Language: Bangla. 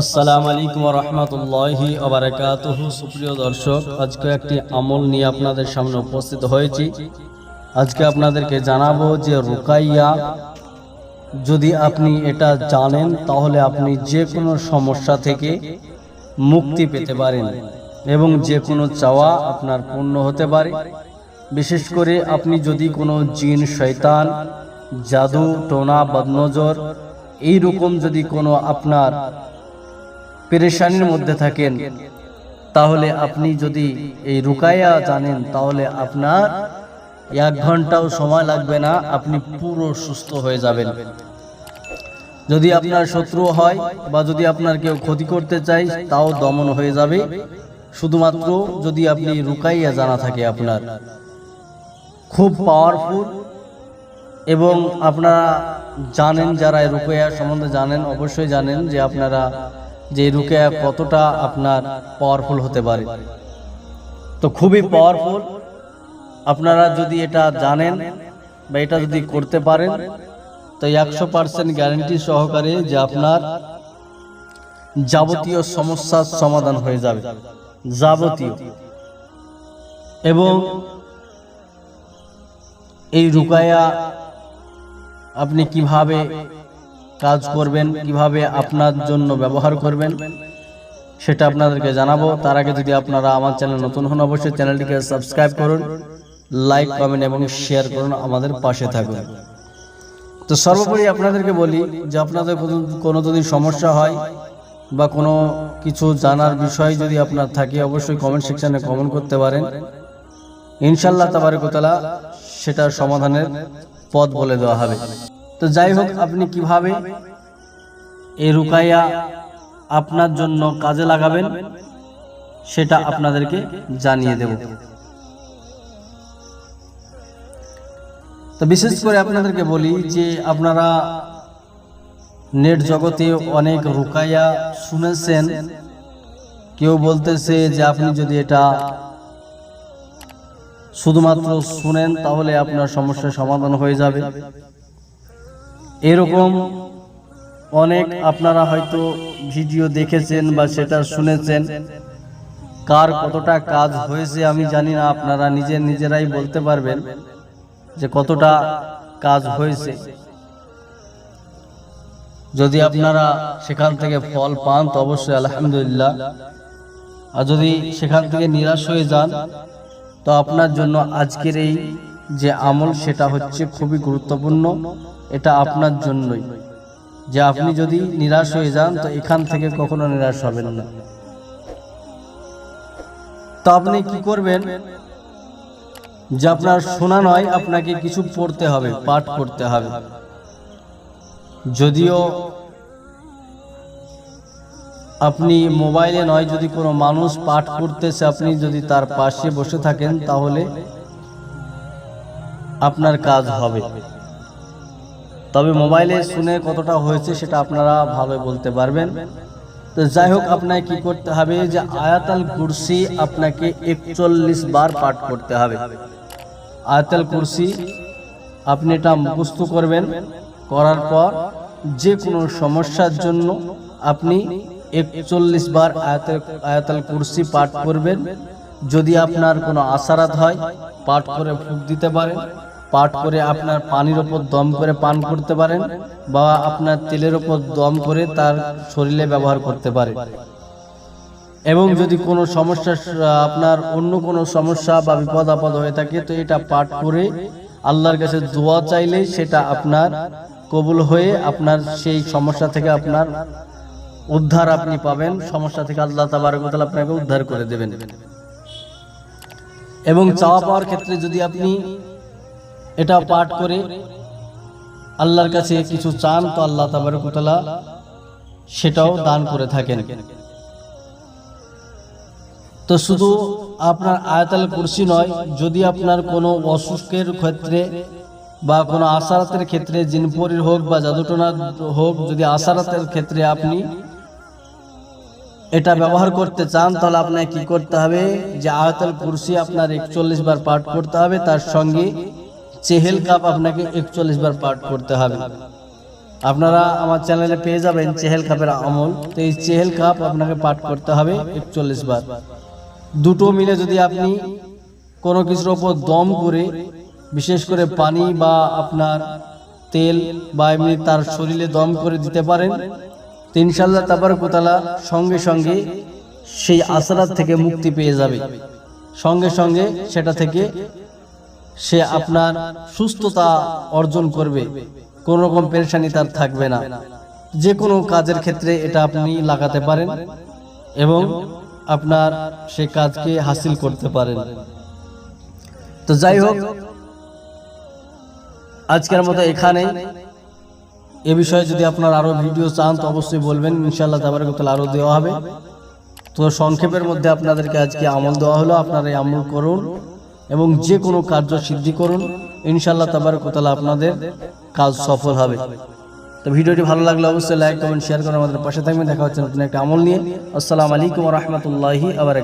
আসসালামু আলাইকুম রহমতুল্লাহি আবরাকাতুহ সুপ্রিয় দর্শক, আজকে একটি আমল নিয়ে আপনাদের সামনে উপস্থিত হয়েছি। আজকে আপনাদেরকে জানাব যে রুকাইয়া, যদি আপনি এটা জানেন, তাহলে আপনি যে কোনো সমস্যা থেকে মুক্তি পেতে পারেন এবং যে কোনো চাওয়া আপনার পূর্ণ হতে পারে। বিশেষ করে আপনি যদি কোনো জিন, শয়তান, জাদু, টোনা, বদনজর এই রকম যদি কোনো আপনার পেরেশানির মধ্যে থাকেন। তাহলে আপনি যদি এই রুকাইয়া জানেন, তাহলে আপনার এক ঘন্টাও সময় লাগবে না, আপনি পুরো সুস্থ হয়ে যাবেন। যদি আপনার শত্রু হয় বা যদি আপনার কেউ ক্ষতি করতে চায়, তাও দমন হয়ে যাবে। শুধুমাত্র যদি আপনি রুকাইয়া জানা থাকে আপনার। খুব পাওয়ারফুল এবং আপনারা জানেন, যারা রুকাইয়া সম্বন্ধে জানেন, অবশ্যই জানেন যে আপনারা যে রুকেয়া কতটা আপনার পাওয়ারফুল হতে পারে। তো খুবই পাওয়ারফুল আপনারা যদি এটা জানেন বা এটা যদি করতে পারেন তো একশো পার্সেন্ট গ্যারেন্টি সহকারে যে আপনার যাবতীয় সমস্যার সমাধান হয়ে যাবে। যাবতীয়। এবং এই রুকায়া আপনি কীভাবে কাজ করবেন, কীভাবে আপনার জন্য ব্যবহার করবেন, সেটা আপনাদেরকে জানাব। তার আগে যদি আপনারা আমার চ্যানেল নতুন হন, অবশ্যই চ্যানেলটিকে সাবস্ক্রাইব করুন, লাইক, কমেন্ট এবং শেয়ার করুন আমাদের পাশে থাকুন। তো সর্বোপরি আপনাদেরকে বলি যে আপনাদের কোনো- যদি সমস্যা হয় বা কোনো কিছু জানার বিষয় যদি আপনার থাকে, অবশ্যই কমেন্ট সেকশানে কমেন্ট করতে পারেন। ইনশাল্লাহ তাবারকতলা সেটার সমাধানের পথ বলে দেওয়া হবে। তো যাই হোক, আপনি কীভাবে এই রুকাইয়া আপনার জন্য কাজে লাগাবেন, সেটা আপনাদেরকে জানিয়ে দেব। তো বিশেষ করে আপনাদেরকে বলি যে আপনারা নেট জগতে অনেক রুকাইয়া শুনেছেন, কেউ বলতেছে যে আপনি যদি এটা শুধুমাত্র শুনেন, তাহলে আপনার সমস্যার সমাধান হয়ে যাবে। এরকম অনেক আপনারা হয়তো ভিডিও দেখেছেন বা সেটা শুনেছেন। কার কতটা কাজ হয়েছে আমি জানি না, আপনারা নিজের নিজেরাই বলতে পারবেন যে কতটা কাজ হয়েছে। যদি আপনারা সেখান থেকে ফল পান, তো অবশ্যই আলহামদুলিল্লাহ। আর যদি সেখান থেকে নিরাশ হয়ে যান, তো আপনার জন্য আজকের এই যে আমল সেটা হচ্ছে খুবই গুরুত্বপূর্ণ, এটা আপনার জন্যই। যে আপনি যদি নিরাশ হয়ে যান, তো এখান থেকে কখনো নিরাশ হবেন না। তো আপনি কি করবেন? যে আপনার শোনা নয়, আপনাকে কিছু পড়তে হবে, পাঠ করতে হবে। যদিও আপনি মোবাইলে নয়, যদি কোনো মানুষ পাঠ করতেছে, আপনি যদি তার পাশে বসে থাকেন, তাহলে আপনার কাজ হবে। তবে মোবাইলে শুনে কতটা হয়েছে সেটা আপনারা ভালো বলতে পারবেন। তো যাই হোক, আপনাকে কি করতে হবে যে আয়াতাল কুরসি আপনাকে একচল্লিশ বার পাঠ করতে হবে। আয়াতাল কুরসি আপনি এটা মুখস্থ করবেন, করার পর যে কোনো সমস্যার জন্য আপনি একচল্লিশ বার আয়াতাল আয়াতাল কুরসি পাঠ করবেন। যদি আপনার কোনো আশারাত হয়, পাঠ করে ফুক দিতে পারেন, পাঠ করে আপনার পানির ওপর দম করে পান করতে পারেন, বা আপনার তেলের ওপর দম করে তার শরীরে ব্যবহার করতে পারেন। এবং যদি কোনো সমস্যা, আপনার অন্য কোনো সমস্যা বা বিপদ আপদ হয়ে থাকে, তো এটা পাঠ করে আল্লাহর কাছে দোয়া চাইলে সেটা আপনার কবুল হয়ে আপনার সেই সমস্যা থেকে আপনার উদ্ধার আপনি পাবেন। সমস্যা থেকে আল্লাহ তাবারকতাল আপনাকে উদ্ধার করে দেবেন। এবং চাওয়া পাওয়ার ক্ষেত্রে যদি আপনি এটা পাঠ করে আল্লাহর কাছে কিছু চান তো আল্লাহ তাবারকতালা সেটাও দান করে থাকেন। তো শুধু আপনার আয়াতাল কুরসি নয় যদি আপনার কোনো অসুখের ক্ষেত্রে বা কোনো আশারাতের ক্ষেত্রে জিনপরির হোক বা জাদুটনার হোক যদি আশারাতের ক্ষেত্রে আপনি এটা ব্যবহার করতে চান, তাহলে আপনাকে কি করতে হবে? যে আয়াতাল কুরসি আপনার একচল্লিশ বার পাঠ করতে হবে, তার সঙ্গে চেহেল কাপ আপনাকে একচল্লিশ বার পাঠ করতে হবে। আপনারা আমার চ্যানেলে পেয়ে যাবেন চেহেল কাপের আমল। তো এই চেহেল কাপ আপনাকে পাঠ করতে হবে একচল্লিশ বার। দুটো মিলে যদি আপনি কোনো কিছুর ওপর দম করে, বিশেষ করে পানি বা আপনার তেল বা এমনি তার শরীরে দম করে দিতে পারেন তো ইনশাল্লাহ তারপর কোতালা সঙ্গে সঙ্গে সেই আসারাত থেকে মুক্তি পেয়ে যাবে। সঙ্গে সঙ্গে সেটা থেকে সে আপনার সুস্থতা অর্জন করবে। কোন রকম পেরেশানি তার থাকবে না। যে কোনো কাজের ক্ষেত্রে এটা আপনি লাগাতে পারেন এবং আপনার সে কাজকে হাসিল করতে পারেন। তো যাই হোক, আজকের মতো এখানে এ বিষয়ে যদি আপনার আরও ভিডিও চান, তো অবশ্যই বলবেন। ইনশাল্লাহ তাবারকতাল আরও দেওয়া হবে। তো সংক্ষেপের মধ্যে আপনাদেরকে আজকে আমল দেওয়া হলো। আপনারা এই আমল করুন এবং যে কোনো কার্য সিদ্ধি করুন। ইনশাল্লাহ তাবারকতাল আপনাদের কাজ সফল হবে। তো ভিডিওটি ভালো লাগলে অবশ্যই লাইক, কমেন্ট, শেয়ার করে আমাদের পাশে থাকবেন। দেখা হচ্ছে নতুন একটা আমল নিয়ে। আসসালামু আলাইকুম রহমতুল্লাহি আবার